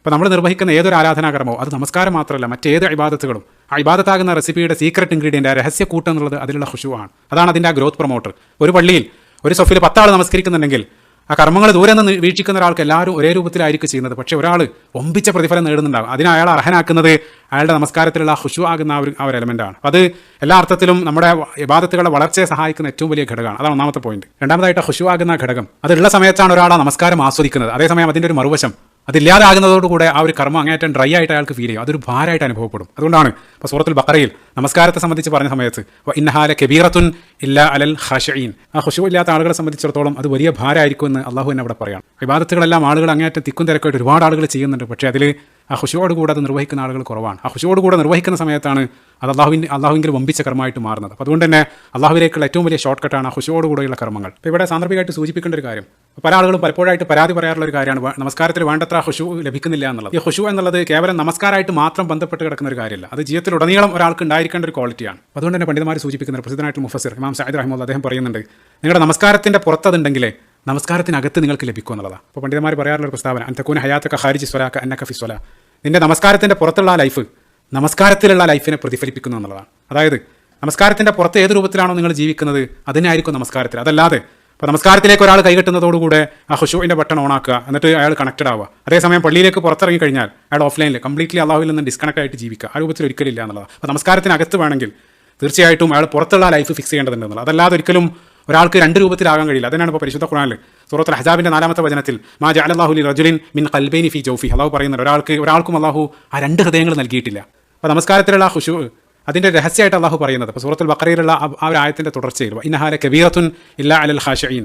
അപ്പോൾ നമ്മൾ നിർവഹിക്കുന്ന ഏതൊരു ആരാധനാകർമ്മോ അത് നമസ്കാരം മാത്രമല്ല മറ്റേത് അഭിബാധത്തുകളും ആ ഇബാദത്താകുന്ന റെസിപ്പിയുടെ സീക്രട്ട് ഇൻഗ്രീഡിയന്റ് ആ രഹസ്യ കൂട്ടം എന്നുള്ളത് അതിലുള്ള ഹുഷുവാണ് അതാണ് അതിന്റെ ആ ഗ്രോത്ത് പ്രൊമോട്ടർ ഒരു പള്ളിയിൽ ഒരു സൊഫിൽ പത്താൾ നമസ്കരിക്കുന്നുണ്ടെങ്കിൽ ആ കർമ്മങ്ങൾ ദൂരെ നിന്ന് വീക്ഷിക്കുന്ന ഒരാൾക്ക് എല്ലാവരും ഒരേ രൂപത്തിലായിരിക്കും ചെയ്യുന്നത്. പക്ഷേ ഒരാൾ ഒമ്പിച്ച പ്രതിഫലം നേടുന്നുണ്ടാകും അതിനെ അയാൾ അർഹനാക്കുന്നത് അയാളുടെ നമസ്കാരത്തിലുള്ള ഹുഷു ആകുന്ന ഒരു ആ ഒരു എലമെന്റാണ് അത് എല്ലാ അർത്ഥത്തിലും നമ്മുടെ ഇബാദത്തുകളെ വളർച്ചയെ സഹായിക്കുന്ന ഏറ്റവും വലിയ ഘടകമാണ്. അതാണ് ഒന്നാമത്തെ പോയിന്റ് രണ്ടാമതായിട്ട് ഹുഷു ആകുന്ന ഘടകം. അതുള്ള സമയത്താണ് ഒരാൾ ആ നമസ്കാരം ആസ്വദിക്കുന്നത്. അതേസമയം അതിന്റെ ഒരു മറുവശം അതില്ലാതാകുന്നതോടുകൂടെ ആ ഒരു കർമ്മം അങ്ങേറ്റം ഡ്രൈ ആയിട്ട് അയാൾക്ക് ഫീൽ ചെയ്യും. അതൊരു ഭാരമായിട്ട് അനുഭവപ്പെടും. അതുകൊണ്ടാണ് ഇപ്പോൾ സൂറത്തുൽ ബക്കറയിൽ നമസ്കാരത്തെ സംബന്ധിച്ച് പറഞ്ഞ സമയത്ത് "വ ഇന്നഹാല കബീറത്തുൻ ഇല്ല അലൽ ഹഷീൻ ആ ഹുഷു ഇല്ലാത്ത ആളുകളെ സംബന്ധിച്ചിടത്തോളം അത് വലിയ ഭാരമായിരിക്കും എന്ന് അള്ളാഹു എന്നെ അവിടെ പറയാം വിവാദത്തുകളെല്ലാം ആളുകൾ അങ്ങേറ്റം തിക്കും തിരക്കായിട്ട് ഒരുപാട് ആളുകൾ ചെയ്യുന്നുണ്ട്. പക്ഷേ അതിൽ ആ ഹുഷിയോട് കൂടെ അത് നിർവഹിക്കുന്ന ആളുകൾ കുറവാണ്. ആ ഹുഷിയോട് കൂടെ നിർവഹിക്കുന്ന സമയത്താണ് അത് അള്ളാഹുവിന്റെ അള്ളാഹുവിന്റെ വമ്പിച്ച കർമ്മമായിട്ട് മാറുന്നത്. അപ്പോൾ അതുകൊണ്ട് തന്നെ അള്ളാഹുവിലേക്കുള്ള ഏറ്റവും വലിയ ഷോർട്ട് കട്ടാണ് ആ ഹുഷിയോട് കൂടെയുള്ള കർമ്മങ്ങൾ. ഇപ്പോൾ ഇവിടെ സാന്ദർഭികമായിട്ട് സൂചിപ്പിക്കേണ്ട ഒരു കാര്യം. പല ആളുകളും പലപ്പോഴായിട്ട് പരാതി പറയാറുള്ള ഒരു കാര്യമാണ് നമസ്കാരത്തിൽ വേണ്ടത്ര ഹുഷു ലഭിക്കുന്നില്ല എന്നുള്ളത്. ഈ ഹുഷു എന്നുള്ളത് കേവലം നമസ്കാരമായിട്ട് മാത്രം ബന്ധപ്പെട്ട് കിടക്കുന്ന ഒരു കാര്യമല്ല. അത് ജീവിതത്തിൽ ഉടനീളം ഒരാൾക്ക് ഉണ്ടായിരിക്കേണ്ട ഒരു ക്വാളിറ്റിയാണ് അതുകൊണ്ട് തന്നെ പണ്ഡിതന്മാർ സൂചിപ്പിക്കുന്ന പ്രസിദ്ധനായിട്ട് മുഫസിർ ഇമാം സായിദ് റഹ്മുല്ല അദ്ദേഹം പറയുന്നുണ്ട് നിങ്ങളുടെ നമസ്കാരത്തിന്റെ പുറത്തതുണ്ടെങ്കിലേ നമസ്കാരത്തിനകത്ത് നിങ്ങൾക്ക് ലഭിക്കും എന്നുള്ളതാണ് അപ്പോൾ പണ്ഡിതന്മാർ പറയാറുള്ള പ്രസ്താവന അന്തക്കൂൻ ഹയാത്തക്ക ഹാരിജി സ്വലാക്ക അന്നക്ക ഫിസ്വല നിന്റെ നമസ്കാരത്തിന്റെ പുറത്തുള്ള ലൈഫ് നമസ്കാരത്തിലുള്ള ലൈഫിനെ പ്രതിഫലിപ്പിക്കുന്നു എന്നുള്ളതാണ് അതായത് നമസ്കാരത്തിന്റെ പുറത്ത് ഏത് രൂപത്തിലാണോ നിങ്ങൾ ജീവിക്കുന്നത് അതിനായിരിക്കും നമസ്കാരത്തിൽ. അതല്ലാതെ അപ്പോൾ നമസ്കാരത്തിലേക്ക് ഒരാൾ കൈകെട്ടുന്നതോടുകൂടെ ആ ഹുഷുവിന്റെ ബട്ടൺ ഓണാക്കുക എന്നിട്ട് അയാൾ കണക്റ്റഡ് ആവുക. അതേസമയം പള്ളിയിലേക്ക് പുറത്തിറങ്ങി കഴിഞ്ഞാൽ അയാൾ ഓഫ്ലൈനിൽ കംപ്ലീറ്റ്ലി അള്ളാഹുവിൽ നിന്ന് ഡിസ്കണക്ട് ആയിട്ട് ജീവിക്കുക. ആ രൂപത്തിൽ ഒരിക്കലില്ല എന്നുള്ളതാണ് അപ്പോൾ നമസ്കാരത്തിനകത്ത് വേണമെങ്കിൽ തീർച്ചയായിട്ടും അയാൾ പുറത്തുള്ള ലൈഫ് ഫിക്സ് ചെയ്യേണ്ടതുണ്ടെന്നുള്ളത് അതല്ലാതെ ഒരിക്കലും ഒരാൾക്ക് രണ്ട് രൂപത്തിലാകാൻ കഴിയില്ല. അതിനാണ് ഇപ്പോൾ പരിശുദ്ധ ഖുറാനിൽ സൂറത്തുൽ ഹജാബിന്റെ നാലാമത്തെ വചനത്തിൽ മാ ജഅലല്ലാഹുലി റജുലിൻ മിൻ ഖൽബൈനി ഫി ജോഫി. അള്ളാഹു പറയുന്നുണ്ട് ഒരാൾക്ക് ഒരാൾക്കും അള്ളാഹു ആ രണ്ട് ഹൃദയങ്ങൾ നൽകിയിട്ടില്ല. അപ്പോൾ നമസ്കാരത്തിലുള്ള ഹുഷു അതിന്റെ രഹസ്യമായിട്ട് അള്ളാഹു പറയുന്നത് അപ്പോൾ സൂറത്തുൽ ബക്കറയിലുള്ള ആ ഒരു ആയത്തിന്റെ തുടർച്ചയിൽ ഇന്നഹാല കബീറത്തുൻ ഇല്ല അലൽ ഹാഷീൻ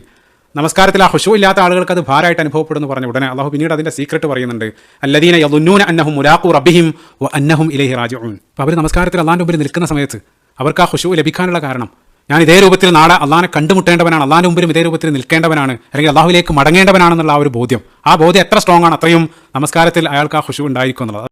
നമസ്കാരത്തിൽ ആ ഹുഷു ഇല്ലാത്ത ആളുകൾക്ക് അത് ഭാരമായിട്ട് അനുഭവപ്പെടുന്നു പറഞ്ഞ ഉടനെ അള്ളാഹു പിന്നീട് അതിന്റെ സീക്രട്ട് പറയുന്നുണ്ട് അല്ലദീന യദുന്നൂന അന്നഹും മുലാഖു റബിഹിം അന്നഹും ഇലഹി റാജിഊൻ. അപ്പോൾ അവർ നമസ്കാരത്തിൽ അള്ളാന്റെ മുമ്പിൽ നിൽക്കുന്ന സമയത്ത് അവർക്ക് ആ ഹുഷു ലഭിക്കാനുള്ള കാരണം ഞാൻ ഇതേ രൂപത്തിൽ നാളെ അള്ളാഹിനെ കണ്ടുമുട്ടേണ്ടവനാണ് അള്ളാഹിന്റെ മുമ്പിലും ഇതേ രൂപത്തിൽ നിൽക്കേണ്ടവനാണ് അല്ലെങ്കിൽ അള്ളാഹുലേക്ക് മടങ്ങേണ്ടവനാണെന്നുള്ള ആ ഒരു ബോധ്യം. ആ ബോധ്യം എത്ര സ്ട്രോങ് ആണ് അത്രയും നമസ്കാരത്തിൽ അയാൾക്ക് ആ ഹുഷു ഉണ്ടായിരിക്കും എന്നുള്ളത്.